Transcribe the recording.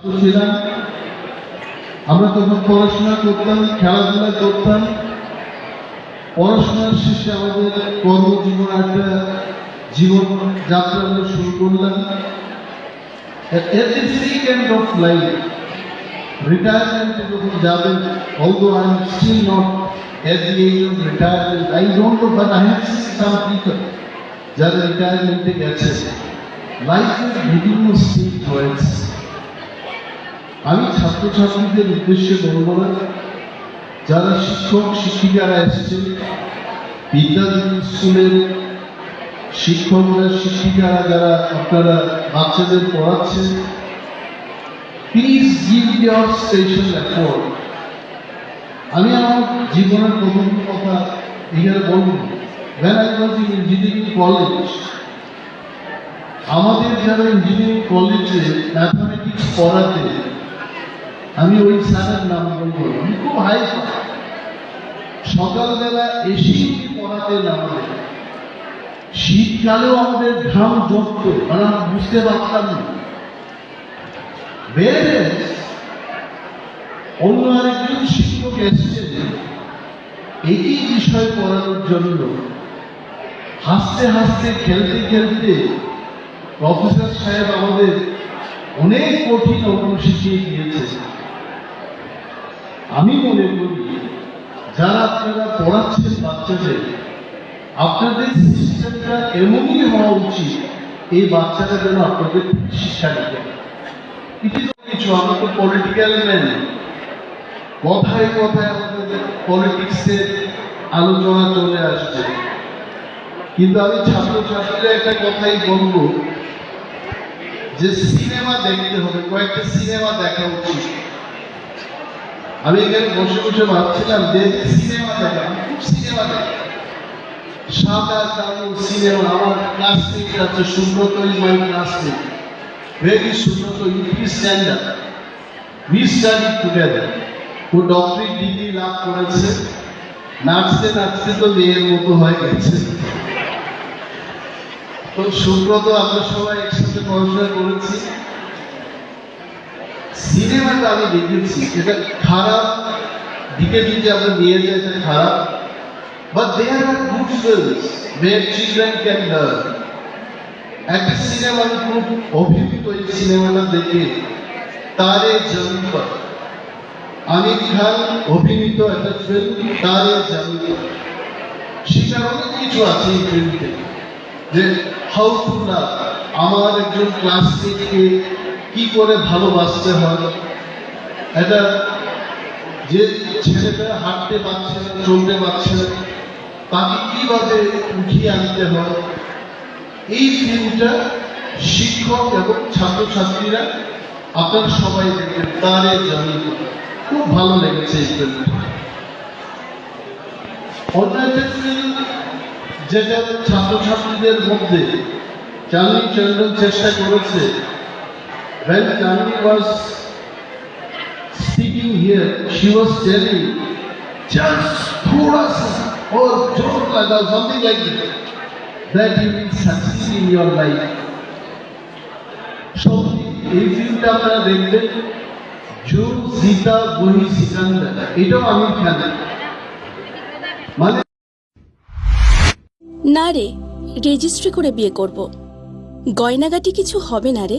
ছিলাম। আমরা তখন পড়াশোনা করতাম খেলাধুলা করতাম। পড়াশোনার শেষে আমাদের কর্মজীবন একটা জীবন যাত্রা আমরা শুরু করলাম। second of life, রিটায়ারমেন্টে যখন যাবেন although I am still not at the age of retirement, I don't know, but I have seen some people যারা রিটায়ারমেন্টে গেছে। লাইফের বিভিন্ন স্টেজ রয়েছে আমি ছাত্রছাত্রীদের উদ্দেশ্যে বলব না, যারা শিক্ষক, শিক্ষিকারা এসেছেন বিদ্যাধরী স্কুলের শিক্ষকরা, শিক্ষিকারা যারা আপনারা বাচ্চাদের পড়াচ্ছেন please give your special effort আমি আমার জীবনের প্রথম কথা এখানে বলব, when I was in engineering college, আমাদের যারা ইঞ্জিনিয়ারিং কলেজে ম্যাথামেটিক্স পড়াতে আমি ওই স্যারের নাম বলব খুব হাই সকালবেলা এসেই উনি পড়াতেন আমাদের শীতকালেও আমাদের ঘাম জমত মানে আমরা বুঝতে পারতাম না। অন্য আরেকজন শিক্ষক এসেছেন। একই বিষয় পড়ানোর জন্য হাসতে হাসতে, খেলতে খেলতে প্রফেসর সাহেব আমাদের অনেক কঠিন অঙ্ক শিখিয়ে দিয়েছে আমি মনে করি যারা আপনারা পড়াচ্ছেন বাচ্চাদের, আপনাদের সিস্টেমটা এমনই হওয়া উচিত, এই বাচ্চারা যেন আপনাদের শিক্ষা পারে। কিছু কিছু তো পলিটিক্যাল ম্যান কথায় কথায় আমাদের পলিটিক্সের আলোচনা চলে আসছে। কিন্তু আমি ছাত্রছাত্রীরা একটা কথাই বলব, যে সিনেমা দেখতে হবে, কয়েকটা সিনেমা দেখা উচিত। আমি এখানে বসে বসে ভাবছিলাম যে সিনেমা দেখা, খুব সিনেমা দেখি। সাদা কালো সিনেমা, আমার ক্লাসমেট আছে Subrata is my classmate very Subrata UP standard we study together ও ডক্টরি ডিগ্রি লাভ করেছে। নাচতে নাচতে তো মেয়ের মতো হয়ে গেছে। তো সুব্রত, আমরা সবাই একসাথে পড়াশোনা করেছি। সিনেমাটা আমি দেখেছি এটা খারাপ। দিকে যদি আমরা নিয়ে যাই এটা খারাপ। But there are good films where children can learn. একটা সিনেমা খুব অভিভূত এই সিনেমাটা দেখে, তারে জমি পর আমির খান অভিনীত একটা ফিল্ম তারে জমি সেটার অনেক কিছু আছে এই ফিল্মতে যে হাউ টু লাভ আমার একজন ক্লাসমেটকে কি করে ভালোবাসতে হয়? এটা যে ছেলেটা হাঁটতে পারছে না, চলতে পারছে না, তাকে কীভাবে উঠিয়ে আনতে হয়? এই ফিল্মটা শিক্ষক এবং ছাত্রছাত্রীরা আপনারা সবাই দেখবেন, তারে জানি খুব ভালো লেগেছে এই ফিল্মটা। অন্য একটা ফিল্ম যেটা ছাত্রছাত্রীদের মধ্যে চাঁদনি চন্দ্রন চেষ্টা করেছে when Chandni was speaking here, she was telling, just thoda sa or jor lagao, something like that, that you will succeed in your life. সত্যি এই ফিল্মটা আপনারা দেখবেন জো সীতা বহি সিকান্দার এটাও আমি খেলা মানে না রে রেজিস্ট্রি করে বিয়ে করব গয়নাগাটি কিছু হবে না রে